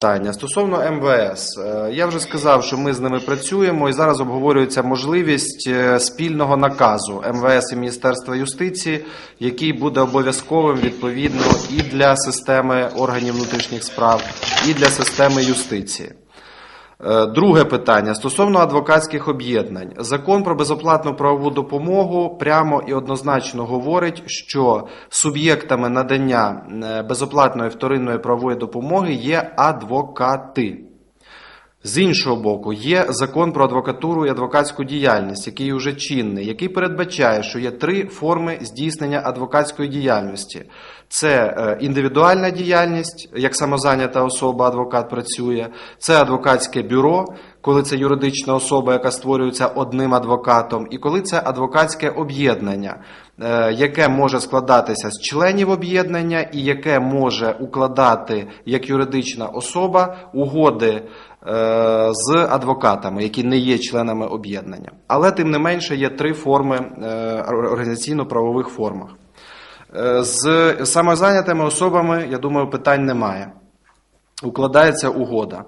Питання стосовно МВС, Е, я вже сказав, що ми з ними працюємо, і зараз обговорюється можливість е, спільного наказу МВС і Міністерства юстиції, який буде обов'язковим відповідно і для системи органів внутрішніх справ, і для системи юстиції. Е, Друге питання стосовно адвокатських об'єднань. Закон про безоплатну правову допомогу прямо і однозначно говорить, що суб'єктами надання е, безоплатної вторинної правової допомоги є адвокати. З іншого боку, є закон про адвокатуру і адвокатську діяльність, який вже чинний, який передбачає, що є три форми здійснення адвокатської діяльності: це е, індивідуальна діяльність, як самозайнята особа, адвокат працює, це адвокатське бюро, коли це юридична особа, яка створюється одним адвокатом, і коли це адвокатське об'єднання, яке може складатися з членів об'єднання і яке може укладати як юридична особа угоди е, з адвокатами, які не є членами об'єднання. Але тим не менше є три форми е, організаційно-правових формах. Е, З самозайнятими особами, я думаю, питань немає. Укладається угода.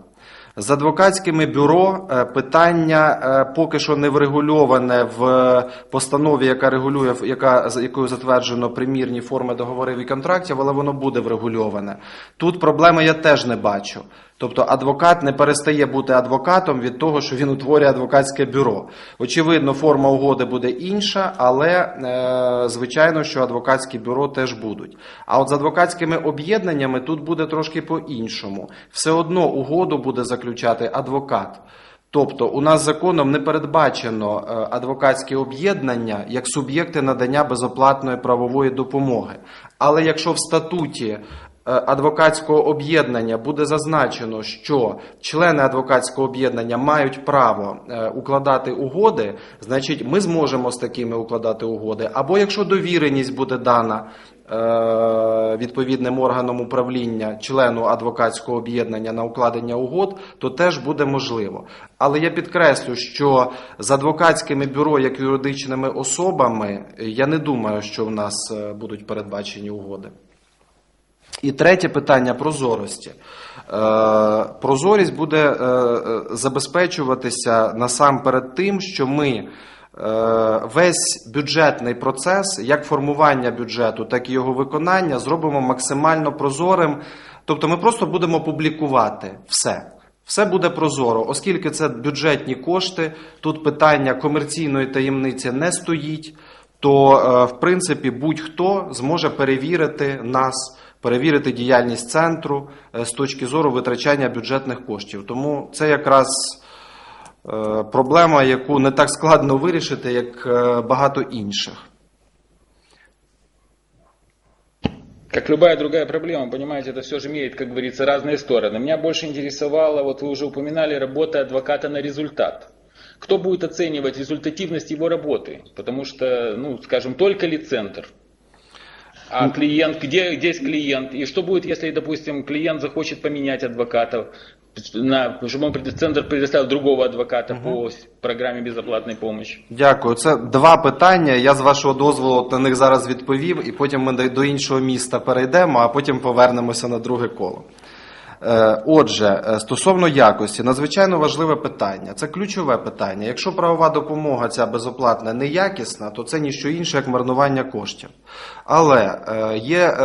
З адвокатськими бюро е, питання е, поки що не врегульоване в постанові, яка регулює, яка, якою затверджено примірні форми договорів і контрактів, але воно буде врегульоване. Тут проблеми я теж не бачу. Тобто адвокат не перестає бути адвокатом від того, що він утворює адвокатське бюро. Очевидно, форма угоди буде інша, але е, звичайно, що адвокатські бюро теж будуть. А от з адвокатськими об'єднаннями тут буде трошки по-іншому. Все одно угоду буде заключати адвокат. Тобто у нас законом не передбачено е, адвокатські об'єднання як суб'єкти надання безоплатної правової допомоги. Але якщо в статуті е, адвокатського об'єднання буде зазначено, що члени адвокатського об'єднання мають право е, укладати угоди, значить ми зможемо з такими укладати угоди. Або якщо довіреність буде дана е, відповідним органом управління члену адвокатського об'єднання на укладення угод, то теж буде можливо. Але я підкреслю, що з адвокатськими бюро як юридичними особами я не думаю, що в нас е, будуть передбачені угоди. І третє питання прозорості. Е, Прозорість буде е, е, забезпечуватися насамперед тим, що ми весь бюджетний процес, як формування бюджету, так і його виконання, зробимо максимально прозорим. Тобто ми просто будемо публікувати все. Все буде прозоро, оскільки це бюджетні кошти, тут питання комерційної таємниці не стоїть, то в принципі будь-хто зможе перевірити нас, перевірити діяльність центру е, з точки зору витрачання бюджетних коштів. Тому це якраз е, проблема, яку не так складно вирішити, як е, багато інших. Как любая другая проблема, понимаете, это все же имеет, как говорится, разные стороны. Меня больше интересовало, вот вы уже упоминали, работа адвоката на результат. Кто будет оценивать результативность его работы? Потому что, ну, скажем, только ли центр? А клиент, где здесь клиент? И что будет, если, допустим, клиент захочет поменять адвоката, на, чтобы он центр предоставил другого адвоката по програмі программе безоплатной помощи? Дякую. Це два питання. Я з вашого дозволу на них зараз відповів, і потім ми до- до іншого міста перейдемо, а потім повернемося на друге коло. Е, Отже, е, стосовно якості, надзвичайно важливе питання. Це ключове питання. Якщо правова допомога ця безоплатна неякісна, то це ніщо інше, як марнування коштів. Але е, є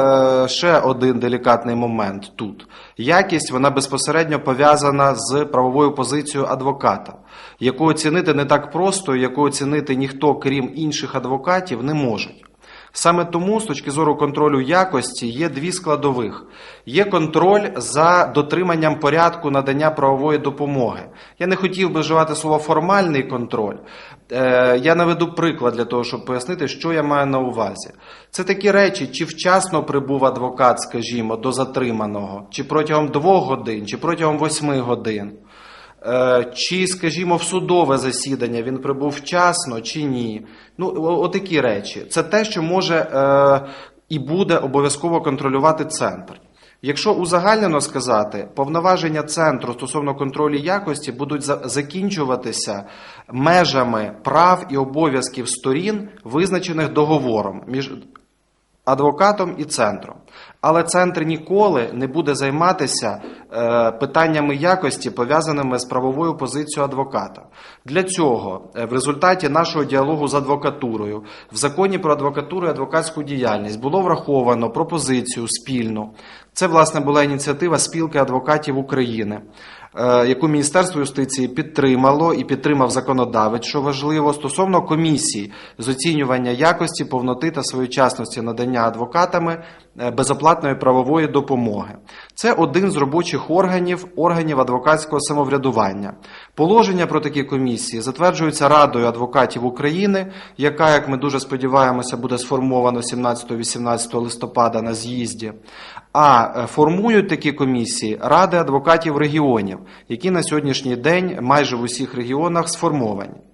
ще один делікатний момент тут. Якість вона безпосередньо пов'язана з правовою позицією адвоката, яку оцінити не так просто, яку оцінити ніхто, крім інших адвокатів, не можуть. Саме тому, з точки зору контролю якості, є дві складових: є контроль за дотриманням порядку надання правової допомоги. Я не хотів би вживати слово формальний контроль. Е, Я наведу приклад для того, щоб пояснити, що я маю на увазі. Це такі речі, чи вчасно прибув адвокат, скажімо, до затриманого, чи протягом двох годин, чи протягом восьми годин. Е, Чи, скажімо, в судове засідання він прибув вчасно чи ні. Ну, отакі речі. Це те, що може е, і буде обов'язково контролювати центр. Якщо узагальнено сказати, повноваження центру стосовно контролю якості будуть закінчуватися межами прав і обов'язків сторін, визначених договором між адвокатом і центром. Але центр ніколи не буде займатися е, питаннями якості, пов'язаними з правовою позицією адвоката. Для цього е, в результаті нашого діалогу з адвокатурою в законі про адвокатуру і адвокатську діяльність було враховано пропозицію спільну. Це власне була ініціатива спілки адвокатів України. е, Яку Міністерство юстиції підтримало і підтримав законодавець, що важливо, стосовно комісії з оцінювання якості, повноти та своєчасності надання адвокатами е, безоплатної правової допомоги. Це один з робочих органів органів адвокатського самоврядування. Положення про такі комісії затверджуються Радою адвокатів України, яка, як ми дуже сподіваємося, буде сформована 17-18 листопада на з'їзді. А е, формують такі комісії ради адвокатів регіонів, які на сьогоднішній день майже в усіх регіонах сформовані.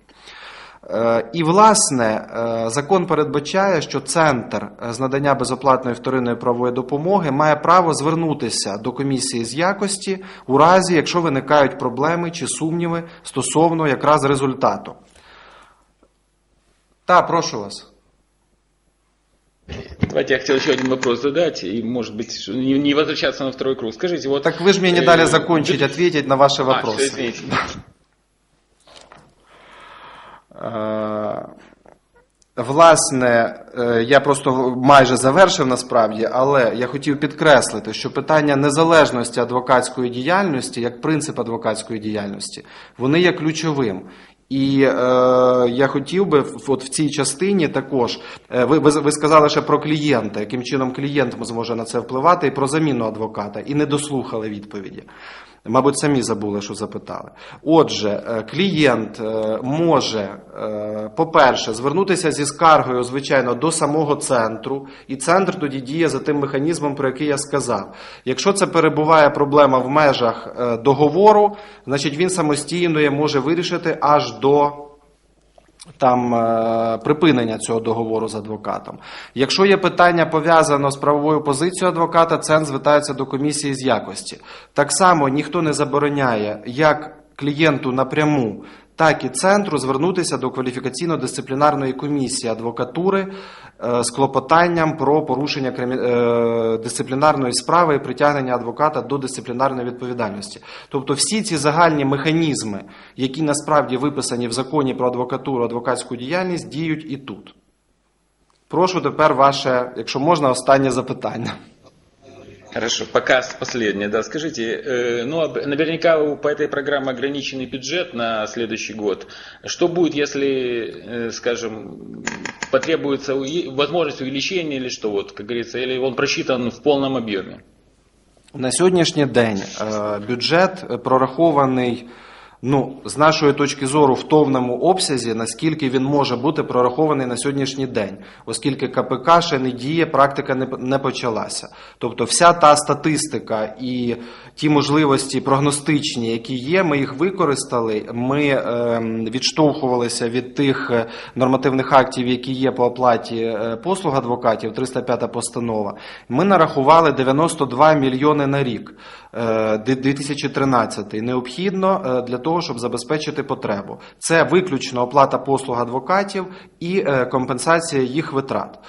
Е, І, власне, е, закон передбачає, що центр е, з надання безоплатної вторинної правової допомоги має право звернутися до комісії з якості у разі, якщо виникають проблеми чи сумніви стосовно якраз результату. Та, прошу вас. Давайте я хотел еще один вопрос задать, и, может быть, не, не возвращаться на второй круг. Скажите, вот... Так вы же мне не э, дали закончить, бю- ответить на ваши А, вопросы. всё, извините. Е, Власне, е, я просто майже завершив насправді, але я хотів підкреслити, що питання незалежності адвокатської діяльності, як принцип адвокатської діяльності, вони є ключовим. І е, я хотів би от в цій частині також е, ви, ви, ви сказали ще про клієнта, яким чином клієнт зможе на це впливати, і про заміну адвоката, і не дослухали відповіді. Мабуть, самі забули, що запитали. Отже, е, клієнт е, може, е, по-перше, звернутися зі скаргою, звичайно, до самого центру, і центр тоді діє за тим механізмом, про який я сказав. Якщо це перебуває проблема в межах договору, значить він самостійно може вирішити аж до там е, припинення цього договору з адвокатом. Якщо є питання пов'язано з правовою позицією адвоката, центр звертається до комісії з якості. Так само ніхто не забороняє як клієнту напряму, так і центру звернутися до кваліфікаційно-дисциплінарної комісії адвокатури е, з клопотанням про порушення е, дисциплінарної справи і притягнення адвоката до дисциплінарної відповідальності. Тобто всі ці загальні механізми, які насправді виписані в законі про адвокатуру, адвокатську діяльність, діють і тут. Прошу тепер ваше, якщо можна, останнє запитання. Хорошо, пока последнее, да. Скажите, э, ну, наверняка у- по этой программе ограниченный бюджет на следующий год. Что будет, если, э, скажем, потребуется уе- возможность увеличения или что, вот, как говорится, или он просчитан в полном объеме? На сьогоднішній день е, бюджет прорахований, ну, з нашої точки зору, в повному обсязі, наскільки він може бути прорахований на сьогоднішній день, оскільки КПК ще не діє, практика не, не почалася. Тобто вся та статистика і ті можливості прогностичні, які є, ми їх використали. Ми е, відштовхувалися від тих е, нормативних актів, які є по оплаті е, послуг адвокатів, 305 постанова. Ми нарахували 92 мільйони на рік. е, 2013 необхідно е, для того, щоб забезпечити потребу. Це виключно оплата послуг адвокатів і е, компенсація їх витрат.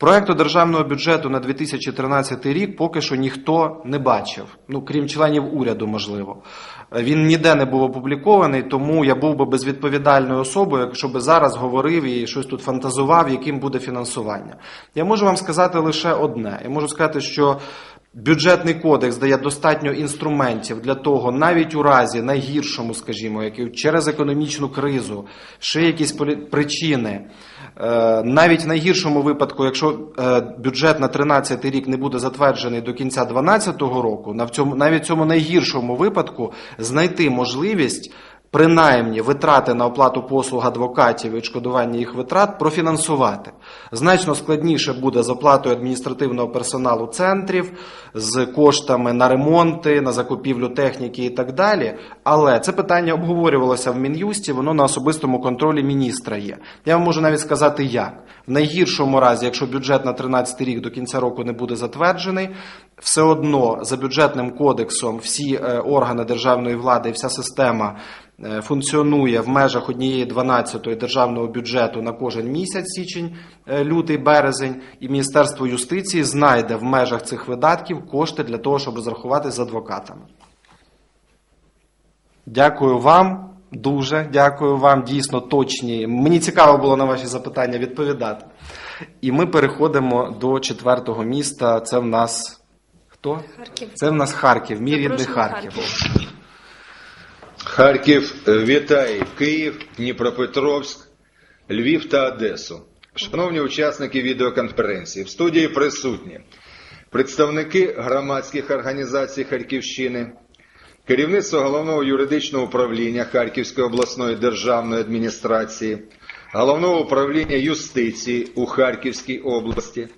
Проекту державного бюджету на 2013 рік поки що ніхто не бачив, ну крім членів уряду, можливо. Він ніде не був опублікований, тому я був би безвідповідальною особою, якщо би зараз говорив і щось тут фантазував, яким буде фінансування. Я можу вам сказати лише одне. Я можу сказати, що Бюджетний кодекс дає достатньо інструментів для того, навіть у разі найгіршому, скажімо, як через економічну кризу, ще якісь причини. е, Навіть в найгіршому випадку, якщо е, бюджет на 13 рік не буде затверджений до кінця 2012 року, навіть в цьому найгіршому випадку знайти можливість принаймні витрати на оплату послуг адвокатів і відшкодування їх витрат профінансувати. Значно складніше буде з оплатою адміністративного персоналу центрів, з коштами на ремонти, на закупівлю техніки і так далі. Але це питання обговорювалося в Мін'юсті, воно на особистому контролі міністра є. Я вам можу навіть сказати, як. В найгіршому разі, якщо бюджет на 13 рік до кінця року не буде затверджений, все одно за бюджетним кодексом всі е, органи державної влади і вся система функціонує в межах однієї 12 державного бюджету на кожен місяць, січень, е, лютий, березень, і Міністерство юстиції знайде в межах цих видатків кошти для того, щоб розрахувати з адвокатами. Дякую вам. Дуже дякую вам. Дійсно точні. Мені цікаво було на ваші запитання відповідати. І ми переходимо до четвертого міста. Це в нас хто? Харків. Це в нас Харків, мій рідний Запрошуємо Харків. Харків е, вітає Київ, Дніпропетровськ, Львів та Одесу. Шановні учасники відеоконференції, в студії присутні представники громадських організацій Харківщини, керівництво головного юридичного управління Харківської обласної державної адміністрації, головного управління юстиції у Харківській області,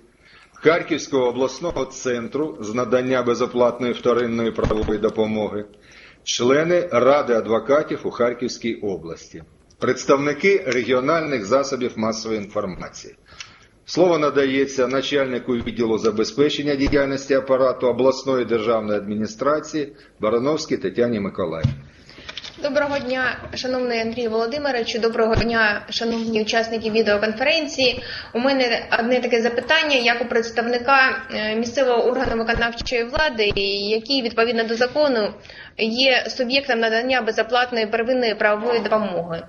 Харківського обласного центру з надання безоплатної вторинної правової допомоги, члени Ради адвокатів у Харківській області, представники регіональних засобів масової інформації. Слово надається начальнику відділу забезпечення діяльності апарату обласної державної адміністрації Барановській Тетяні Миколаївні. Доброго дня, шановний Андрій Володимировичу. Доброго дня, шановні учасники відеоконференції. У мене одне таке запитання, як у представника е, місцевого органу виконавчої влади, який відповідно до закону є суб'єктом надання безоплатної первинної правової допомоги.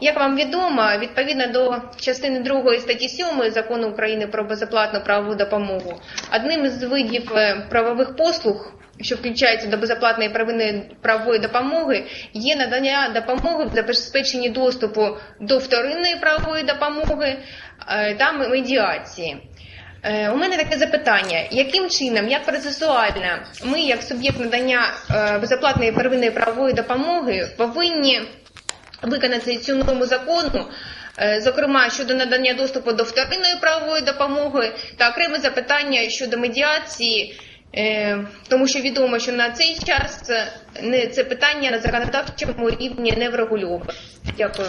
Як вам відомо, відповідно до частини 2 статті 7 закону України про безоплатну правову допомогу, одним із видів е, правових послуг що включається до безоплатної правової допомоги, є надання допомоги в забезпеченні доступу до вторинної правової допомоги е, та медіації. Е, У мене таке запитання: яким чином, як процесуально, ми, як суб'єкт надання е, безоплатної первинної правової допомоги, повинні виконати цю норму закону, зокрема щодо надання доступу до вторинної правової допомоги та окреме запитання щодо медіації. Е, Тому що відомо, що на цей час е, не це питання на законодавчому рівні не врегульовано. Дякую.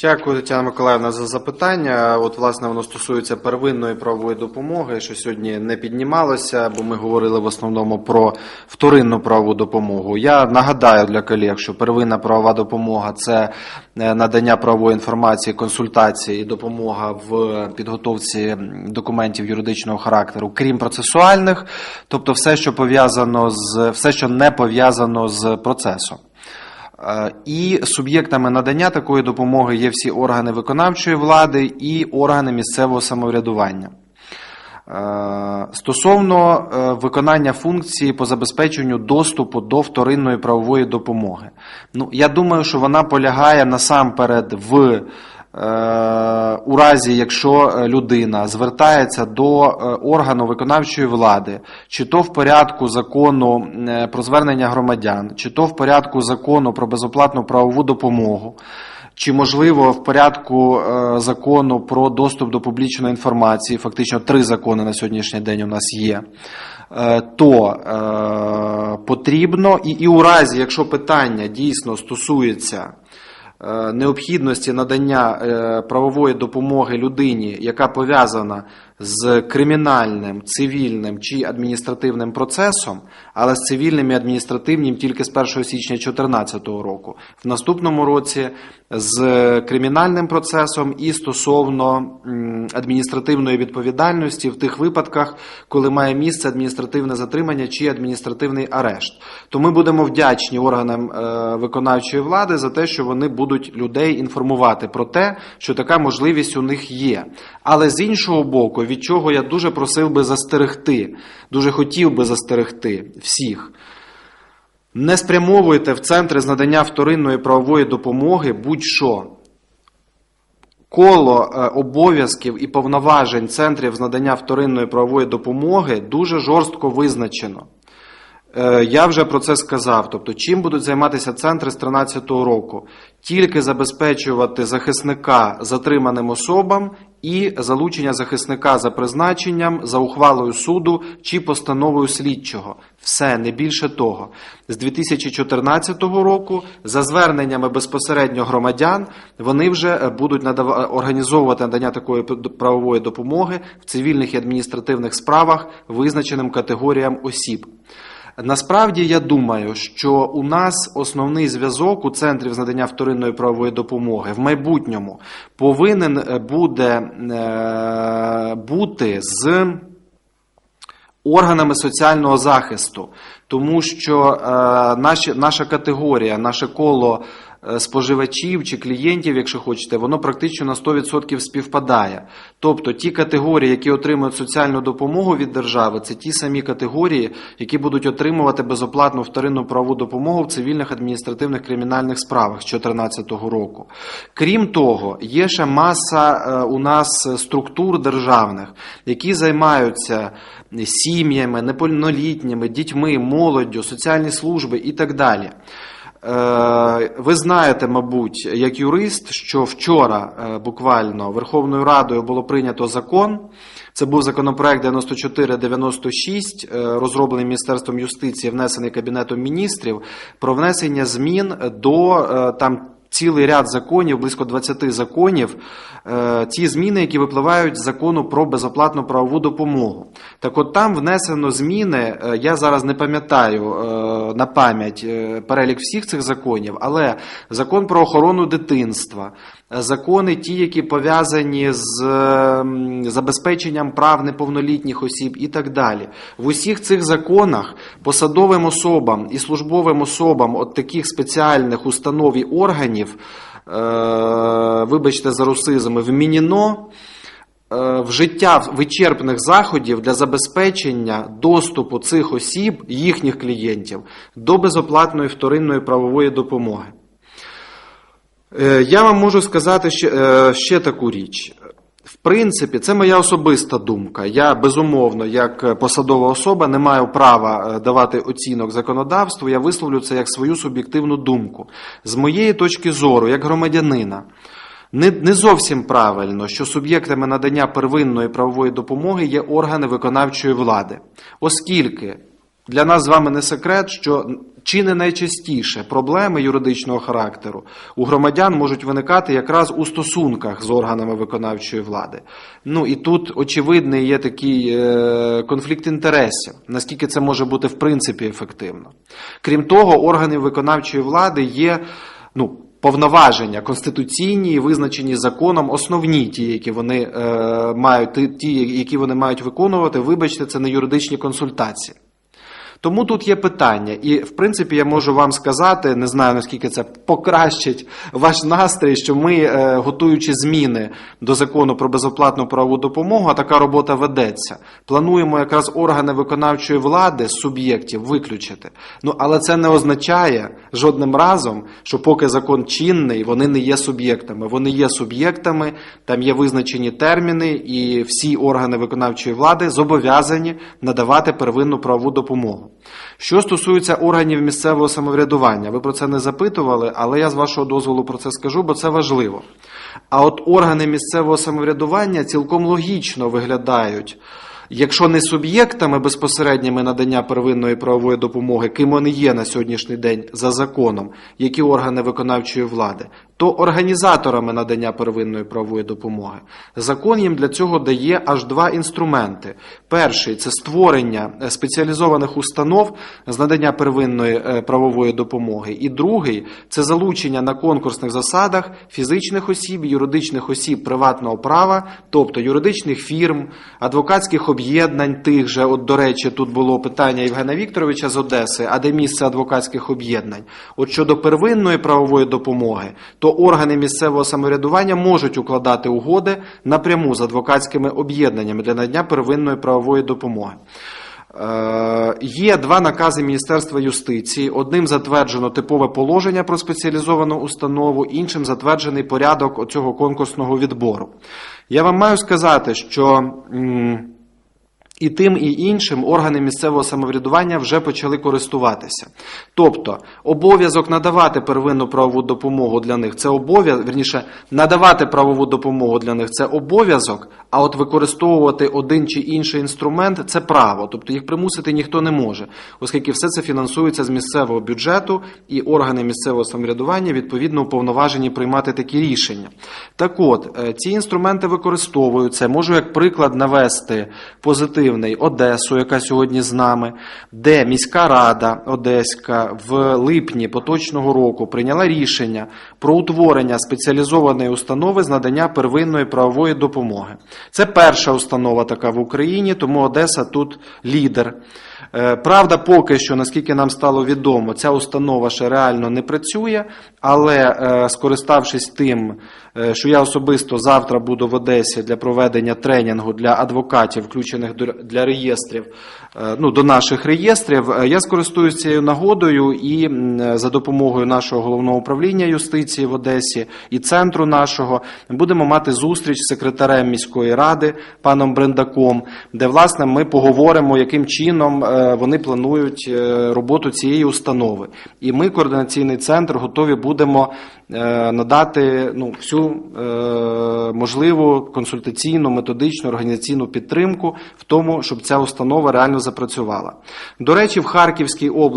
Дякую, Тетяна Миколаївна, за запитання. От, власне, воно стосується первинної правової допомоги, що сьогодні не піднімалося, бо ми говорили в основному про вторинну правову допомогу. Я нагадаю для колег, що первинна правова допомога це е, надання правової інформації, консультації і допомога в підготовці документів юридичного характеру, крім процесуальних, тобто все, що пов'язано з все, що не пов'язано з процесом. Е, І суб'єктами надання такої допомоги є всі органи виконавчої влади і органи місцевого самоврядування. Е, Стосовно е, виконання функції по забезпеченню доступу до вторинної правової допомоги, ну я думаю, що вона полягає насамперед в у разі, якщо е, людина звертається до е, органу виконавчої влади, чи то в порядку закону е, про звернення громадян, чи то в порядку закону про безоплатну правову допомогу. Чи можливо в порядку е, закону про доступ до публічної інформації, фактично три закони на сьогоднішній день у нас є, е, то е, потрібно і, і у разі, якщо питання дійсно стосується е, необхідності надання е, правової допомоги людині, яка пов'язана з кримінальним, цивільним чи адміністративним процесом, але з цивільним і адміністративним тільки з 1 січня 2014 року. В наступному році з кримінальним процесом і стосовно адміністративної відповідальності в тих випадках, коли має місце адміністративне затримання чи адміністративний арешт. То ми будемо вдячні органам е, виконавчої влади за те, що вони будуть людей інформувати про те, що така можливість у них є. Але з іншого боку, від чого я дуже просив би застерегти, дуже хотів би застерегти всіх. Не спрямовуйте в центри з надання вторинної правової допомоги будь-що. Коло е, обов'язків і повноважень центрів з надання вторинної правової допомоги дуже жорстко визначено. Е, Я вже про це сказав. Тобто, чим будуть займатися центри з 2013 року? Тільки забезпечувати захисника затриманим особам і залучення захисника за призначенням, за ухвалою суду чи постановою слідчого. Все, не більше того. З 2014 року, за зверненнями безпосередньо громадян, вони вже будуть надава- організовувати надання такої правової допомоги в цивільних і адміністративних справах визначеним категоріям осіб. Насправді я думаю, що у нас основний зв'язок у центрів з надання вторинної правової допомоги в майбутньому повинен е, буде е, бути з органами соціального захисту, тому що е, наша категорія, наше коло споживачів чи клієнтів, якщо хочете, воно практично на 100% співпадає. Тобто ті категорії, які отримують соціальну допомогу від держави, це ті самі категорії, які будуть отримувати безоплатну вторинну правову допомогу в цивільних адміністративних кримінальних справах з 2014 року. Крім того, є ще маса е, у нас структур державних, які займаються сім'ями, неповнолітніми, дітьми, молоддю, соціальні служби і так далі. Е, Ви знаєте, мабуть, як юрист, що вчора е, буквально Верховною Радою було прийнято закон. Це був законопроект 9496, е, розроблений Міністерством юстиції, внесений Кабінетом міністрів, про внесення змін до там. Цілий ряд законів, близько 20 законів, е, ті зміни, які випливають з закону про безоплатну правову допомогу. Так от там внесено зміни, е, я зараз не пам'ятаю е, на пам'ять перелік всіх цих законів, але закон про охорону дитинства, закони ті, які пов'язані з забезпеченням прав неповнолітніх осіб і так далі. В усіх цих законах посадовим особам і службовим особам от таких спеціальних установ і органів, е, вибачте за русизми, вмінено е, вжиття вичерпних заходів для забезпечення доступу цих осіб, їхніх клієнтів, до безоплатної вторинної правової допомоги. Е, Я вам можу сказати ще, е, ще таку річ. В принципі, це моя особиста думка. Я безумовно, як посадова особа, не маю права е, давати оцінок законодавству. Я висловлю це як свою суб'єктивну думку. З моєї точки зору, як громадянина, не, не зовсім правильно, що суб'єктами надання первинної правової допомоги є органи виконавчої влади, оскільки для нас з вами не секрет, що чи не найчастіше проблеми юридичного характеру у громадян можуть виникати якраз у стосунках з органами виконавчої влади. Ну і тут очевидний є такий е, конфлікт інтересів, наскільки це може бути в принципі ефективно. Крім того, органи виконавчої влади є ну. Повноваження конституційні визначені законом, основні ті, які вони е, мають, ті- які вони мають виконувати, вибачте, це не юридичні консультації. Тому тут є питання, і в принципі я можу вам сказати, не знаю наскільки це покращить ваш настрій, що ми, е, готуючи зміни до закону про безоплатну правову допомогу, а така робота ведеться. Плануємо якраз органи виконавчої влади суб'єктів виключити. Ну але це не означає жодним разом, що поки закон чинний, вони не є суб'єктами. Вони є суб'єктами, там є визначені терміни, і всі органи виконавчої влади зобов'язані надавати первинну правову допомогу. Що стосується органів місцевого самоврядування, ви про це не запитували, але я з вашого дозволу про це скажу, бо це важливо. А от органи місцевого самоврядування цілком логічно виглядають. Якщо не суб'єктами безпосередніми надання первинної правової допомоги, ким вони є на сьогоднішній день за законом, які органи виконавчої влади, то організаторами надання первинної правової допомоги. Закон їм для цього дає аж два інструменти. Перший це створення е, спеціалізованих установ з надання первинної е, правової допомоги. І другий це залучення на конкурсних засадах фізичних осіб, юридичних осіб приватного права, тобто юридичних фірм, адвокатських об'єднань тих же. От, до речі, тут було питання Євгена Вікторовича з Одеси, а де місце адвокатських об'єднань. От щодо первинної правової допомоги, то органи місцевого самоврядування можуть укладати угоди напряму з адвокатськими об'єднаннями для надання первинної правової допомоги. Е, Є два накази Міністерства юстиції. Одним затверджено типове положення про спеціалізовану установу, іншим затверджений порядок оцього конкурсного відбору. Я вам маю сказати, що. І тим, і іншим органи місцевого самоврядування вже почали користуватися. Тобто, обов'язок надавати первинну правову допомогу для них це обов'язок, верніше, надавати правову допомогу для них це обов'язок, а от використовувати один чи інший інструмент це право. Тобто їх примусити ніхто не може, оскільки все це фінансується з місцевого бюджету, і органи місцевого самоврядування відповідно уповноважені приймати такі рішення. Так от, е, ці інструменти використовуються. Можу як приклад навести позитив. Активний Одесу, яка сьогодні з нами, де міська рада Одеська в липні поточного року прийняла рішення про утворення спеціалізованої установи з надання первинної правової допомоги. Це перша установа така в Україні, тому Одеса тут лідер. Е, Правда, поки що, наскільки нам стало відомо, ця установа ще реально не працює, але е, скориставшись тим, е, що я особисто завтра буду в Одесі для проведення тренінгу для адвокатів, включених для реєстрів, ну, до наших реєстрів, я скористуюсь цією нагодою і за допомогою нашого головного управління юстиції в Одесі і центру нашого будемо мати зустріч з секретарем міської ради паном Брендаком, де власне ми поговоримо, яким чином вони планують е, роботу цієї установи. І ми, координаційний центр, готові будемо е, надати ну, всю е, можливу консультаційну, методичну, організаційну підтримку в тому, щоб ця установа реально запрацювала. До речі, в Харківській області.